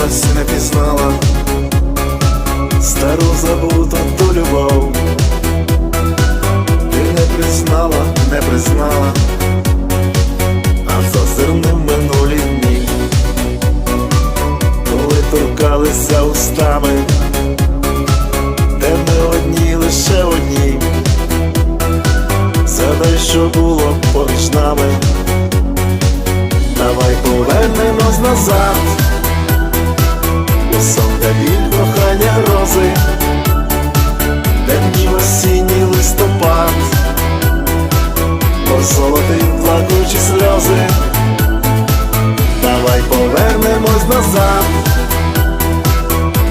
досі не пізнала, стару забуту ту любов, ти не признала, не признала, а в зазирним минулі дні, коли торкалися устами, де ми одні, лише одні, все те, що було поміж нами. Давай повернемось назад. У сон де кохання рози, де дні осінній листопад, позолотив плакучі сльози. Давай повернемось назад,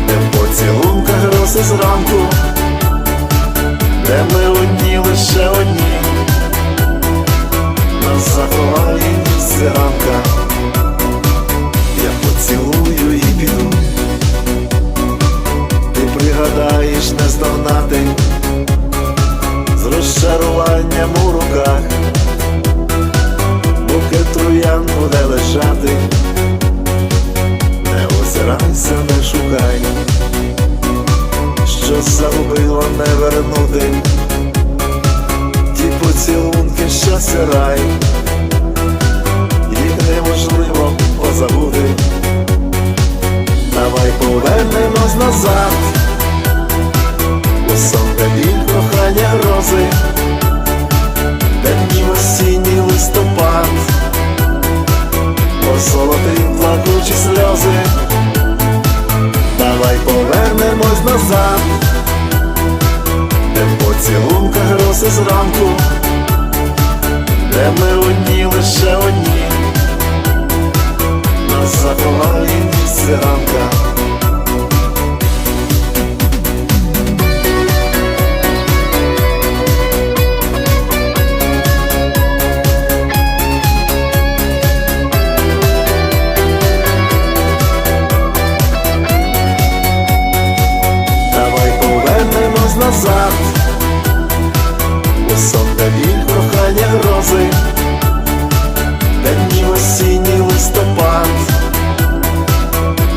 де в поцілунках роси зранку, де ми одні лише одні, пригадаєш з розчаруванням у руках. Букет троян буде лежати, не озирайся, не шукай, що загубило не вернути, ті поцілунки щастя рай, їх неможливо позабути. Давай повернемось назад, у сон кохання рози. Де дні осінній листопад, позолотив плакучі сльози, давай повернемось назад, де в поцілунках роси зранку, назад, де біль кохання рози, де дні осінній листопад,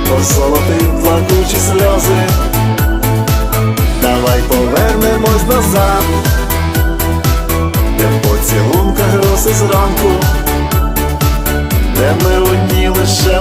позолотив плакучі сльози, давай повернемось назад, де в поцілунках роси зранку, де ми одні лише